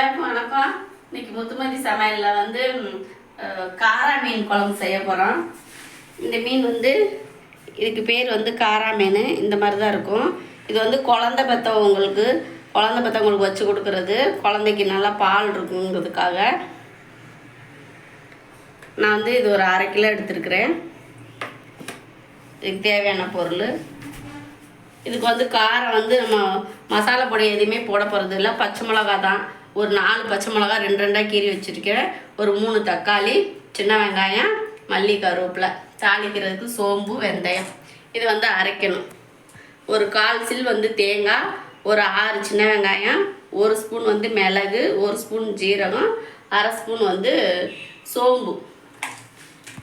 எல்லாருக்கும் வணக்கம். இன்னைக்கு முத்துமதி சமையலில் வந்து காரா மீன் குழம்பு செய்ய போகிறோம் இந்த மீன் வந்து இதுக்கு பேர் வந்து காரா மீன். இந்த மாதிரி தான் இருக்கும். இது வந்து குழந்த பெற்றவங்களுக்கு குழந்த பெற்றவங்களுக்கு வச்சு கொடுக்கறது. குழந்தைக்கு நல்லா பால் இருக்குங்கிறதுக்காக. நான் வந்து இது ஒரு அரை கிலோ எடுத்துருக்குறேன். இதுக்கு தேவையான பொருள். இதுக்கு வந்து காரம் வந்து நம்ம மசாலா பொடி எதுவுமே போட போகிறது இல்லை பச்சை மிளகா தான். ஒரு நாலு பச்சை மிளகா ரெண்டு ரெண்டாக கீறி வச்சுருக்கேன். ஒரு மூணு தக்காளி சின்ன வெங்காயம் மல்லி கருவேப்பிலை. தாளிக்கிறதுக்கு சோம்பு வெந்தயம். இது வந்து அரைக்கணும். ஒரு கால் சில் வந்து தேங்காய் ஒரு ஆறு சின்ன வெங்காயம் ஒரு ஸ்பூன் வந்து மிளகு ஒரு ஸ்பூன் ஜீரகம் அரை ஸ்பூன் வந்து சோம்பு.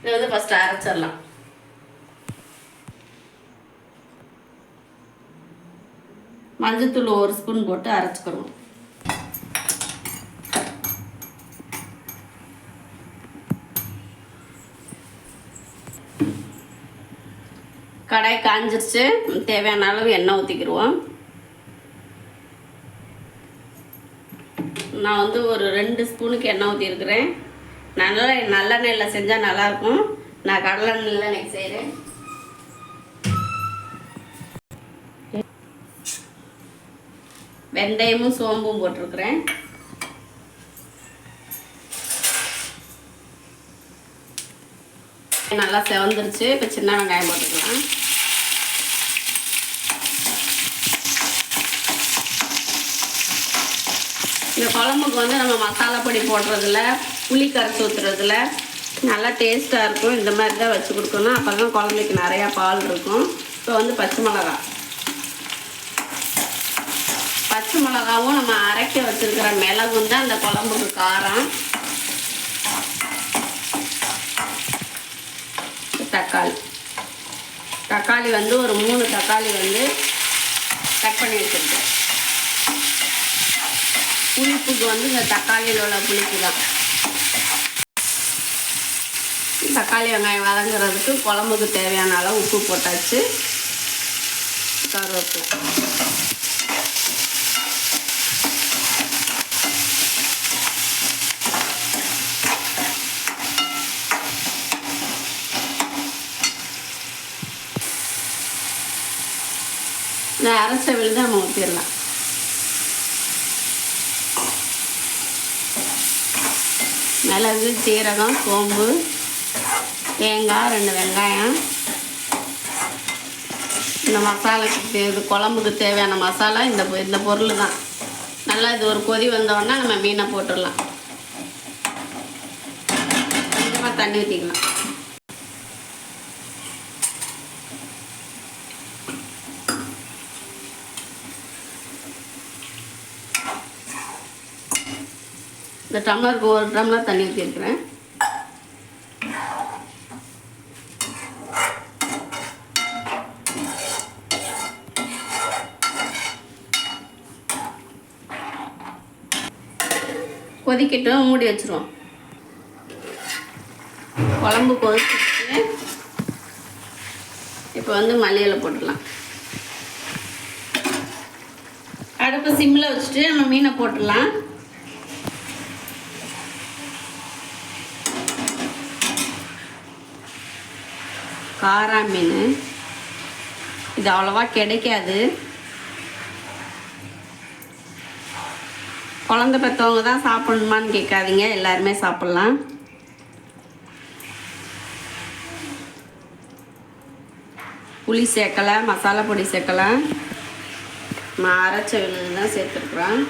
இது வந்து ஃபஸ்ட்டு அரைச்சிடலாம். மஞ்சத்தூள் ஒரு ஸ்பூன் போட்டு அரைச்சிக்கணும். கடாய் காஞ்சிருச்சு. தேவையான அளவு எண்ணெய் ஊற்றிக்கிடுவோம் நான் வந்து ஒரு ரெண்டு ஸ்பூனுக்கு எண்ணெய் ஊற்றிருக்கிறேன் நல்லா நல்லெண்ணெயில் செஞ்சால் நல்லாயிருக்கும். நான் கடலை எண்ணெயில் இன்னைக்கு செய்கிறேன் வெந்தயமும் சோம்பும் போட்டிருக்கிறேன். நல்லா செவந்துருச்சு. இப்போ சின்ன வெங்காயம் போட்டுக்கலாம். இந்த குழம்புக்கு வந்து நம்ம மசாலா பொடி போடுறதுல புளி கரைச்சி ஊற்றுறதுல நல்லா டேஸ்ட்டாக இருக்கும். இந்த மாதிரி தான் வச்சு கொடுக்கணும். அப்போ தான் குழந்தைக்கு நிறையா பால் இருக்கும். இப்போ வந்து பச்சை மிளகா. பச்சை மிளகாவும் நம்ம அரைக்க வச்சுருக்கிற மிளகும் தான் அந்த குழம்புக்கு காரம். தக்காளி. தக்காளி வந்து ஒரு மூணு தக்காளி வந்து கட் பண்ணி வச்சுருக்கேன். புளிப்புக்கு வந்து இந்த தக்காளியில் உள்ள புளிப்பு தான் தக்காளி வெங்காயம் வதங்குறதுக்கு குழம்புக்கு தேவையான அளவு உப்பு போட்டாச்சு. கருவேப்பிலை. இந்த அரைச்ச விழுந்து நம்ம ஊற்றிடலாம் மிளகு சீரகம் சோம்பு தேங்காய் ரெண்டு வெங்காயம். இந்த மசாலாக்கு இது குழம்புக்கு தேவையான மசாலா இந்த இந்த பொருள் தான் நல்லா இது ஒரு கொதி வந்தோடனே நம்ம மீனை போட்டுடலாம். கொஞ்சமாக தண்ணி ஊற்றிக்கலாம் இந்த டம்ளருக்கு ஒரு டம்ளர் தண்ணி ஊற்றிருக்கிறேன் கொதிக்கிட்டு மூடி வச்சுருவோம். குழம்பு கொதிச்சிட்டு இப்போ வந்து மல்லியில் போட்டுடலாம். அடுப்பு சிம்மில் வச்சுட்டு நம்ம மீனை போட்டுடலாம். காரா மீன். இது அவ்வளோவா கிடைக்காது. குழந்த பெற்றவங்க தான் சாப்பிடணுமான்னு கேட்காதீங்க. எல்லாருமே சாப்பிட்லாம். புளி சேர்க்கலை மசாலா பொடி சேர்க்கலை. நான் அரைச்ச விழுது தான் சேர்த்துருக்குறேன்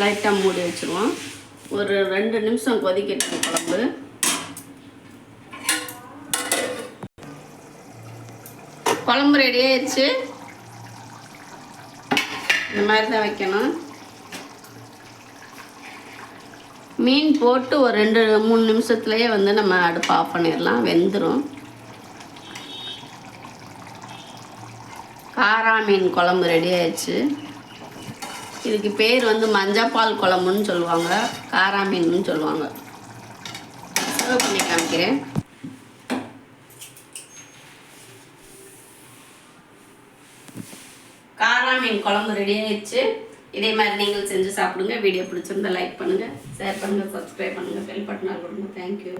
லைட்டாக மூடி வச்சுருவோம். ஒரு ரெண்டு நிமிஷம் கொதிக்கட்டும் குழம்பு. குழம்பு ரெடி ஆயிடுச்சு. இந்த மாதிரி தான் வைக்கணும். மீன் போட்டு ஒரு ரெண்டு மூணு நிமிஷத்துலேயே வந்து நம்ம அடுப்பு ஆஃப் பண்ணிடலாம். வெந்துடும் காரா மீன் குழம்பு ரெடி ஆயிடுச்சு. இதுக்கு பேர் வந்து மஞ்சப்பால் குழம்புன்னு சொல்லுவாங்க காரா மீன்னு சொல்லுவாங்க. சர்வ் பண்ணி காமிக்கிறேன். காரா மீன் குழம்பு ரெடி ஆயிடுச்சு. இதே மாதிரி நீங்கள் செஞ்சு சாப்பிடுங்க. வீடியோ பிடிச்சிருந்தா லைக் பண்ணுங்கள் ஷேர் பண்ணுங்கள் சப்ஸ்கிரைப் பண்ணுங்கள் பெல் பட்டனாக கொடுங்க. தேங்க்யூ